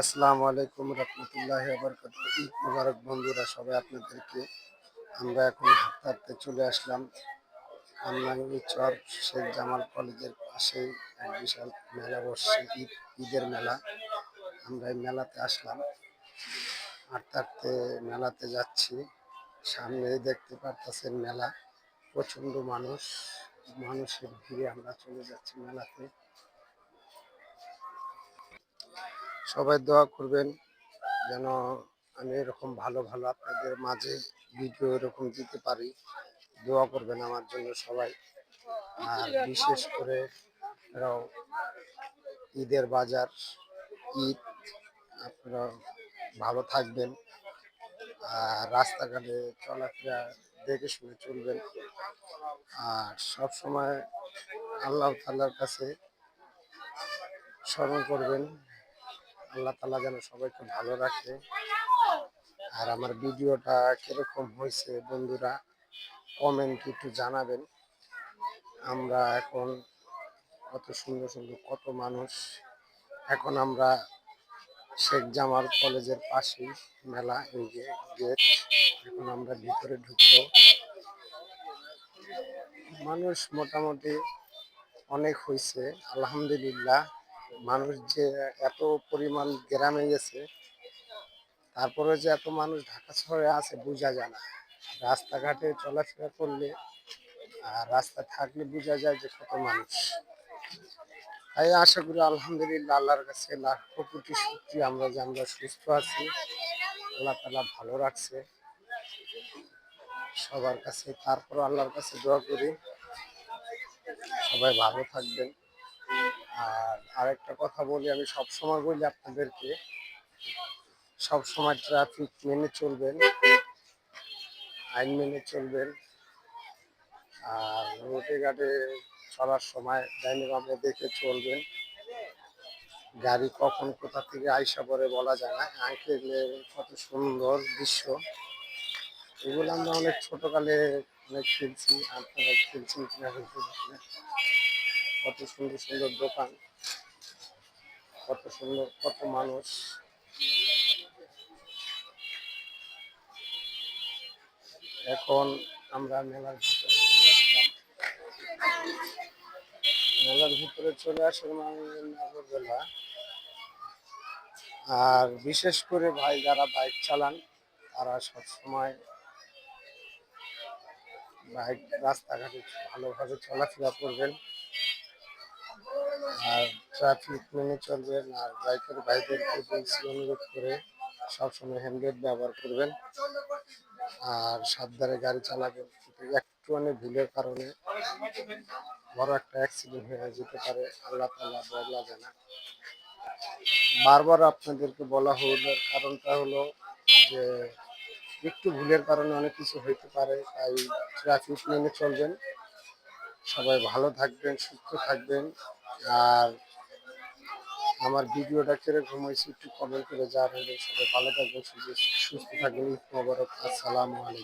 আসসালামু আলাইকুম রহমতুল্লাহ বরকত ঈদ মুবারক বন্ধুরা, সবাই আপনাদেরকে, আমরা এখন হাঁটতে চলে আসলাম। কামরাঙ্গি চর, শেখ জামাল কলেজের পাশেই এক বিশাল মেলা বসছে, ঈদ, ঈদের মেলা। আমরা এই মেলাতে আসলাম। হাঁটতে হাঁটতে মেলাতে যাচ্ছি। সামনেই দেখতে পারতেছেন মেলা। প্রচণ্ড মানুষ, মানুষের ভিড়ে আমরা চলে যাচ্ছি মেলাতে। সবাই দোয়া করবেন যেন আমি এরকম ভালো ভালো আপনাদের মাঝে ভিডিও এরকম দিতে পারি। দোয়া করবেন আমার জন্য সবাই। আর বিশেষ করে ঈদের বাজার, ঈদ, আপনারা ভালো থাকবেন। আর রাস্তাঘাটে চলাফেরা দেখে শুনে চলবেন। আর সব সময় আল্লাহ তাল্লার কাছে স্মরণ করবেন। আল্লাহ তালা যেন সবাইকে ভালো রাখে। আর আমার ভিডিওটা কীরকম হয়েছে বন্ধুরা কমেন্ট একটু জানাবেন। আমরা এখন কত সুন্দর সুন্দর, কত মানুষ। এখন আমরা শেখ জামাল কলেজের পাশেই মেলা, এই যে গেট। এখন আমরা ভিতরে ঢুকবো। মানুষ মোটামুটি অনেক হয়েছে, আলহামদুলিল্লাহ। মানুষ যে এত পরিমাণ গ্রামে গেছে, তারপরে যে এত মানুষ ঢাকা শহরে আছে বোঝা যায় না। রাস্তাঘাটে চলাফেরা করলে আর রাস্তা থাকলে বোঝা যায় যে কত মানুষ। তাই আশা করি আলহামদুলিল্লাহ আল্লাহর কাছে লাখো কোটি সত্যি আমরা যে আমরা সুস্থ আছি, আল্লাহ তালা ভালো রাখছে। সবার কাছে তারপর আল্লাহর কাছে দোয়া করি। সবাই ভালো থাকবেন। আর আরেকটা কথা বলি, আমি সব সময় বলি আপনাদেরকে সব সময় ট্রাফিক মেনে চলবেন, আইন মেনে চলবেন, আর রোডে ঘাটে চলার সময় ডাইনে বামে দেখে চলবেন। গাড়ি কখন কোথা থেকে আইসা পরে বলা যায় না, আঙ্কেলের কত সুন্দর দৃশ্য। এগুলো আমরা অনেক ছোটকালে অনেক খেলছি আপনারা খেলছেন কিনা কত সুন্দর সুন্দর দোকান, কত সুন্দর, কত মানুষ। এখন আমরা মেলার ভিতরে মেলার ভিতরে চলে আসলাম নাগরবেলা আর বিশেষ করে ভাই যারা বাইক চালান, তারা সবসময় বাইক রাস্তাঘাটে ভালোভাবে চলাফেরা করবেন। আর ট্রাফিক মেনে চলবেন আর বাইকের ভাইদেরকে বলছি, অনুরোধ করে সবসময় হেলমেট ব্যবহার করবেন আর সাবধানে গাড়ি চালাবেন একটু অনেক ভুলের কারণে বড় একটা অ্যাক্সিডেন্ট হয়ে যেতে পারে, আল্লাহ তালা বলা যায় না। বারবার আপনাদেরকে বলা হলো, কারণটা হলো যে একটু ভুলের কারণে অনেক কিছু হইতে পারে, তাই ট্রাফিক মেনে চলবেন। সবাই ভালো থাকবেন, সুস্থ থাকবেন। আর আমার ভিডিওটা কীরকম হয়েছে, একটু কমেন্ট করে জানাবেন সবাই ভালো থাকবেন, সুস্থ থাকবেন। আসসালামু আলাইকুম।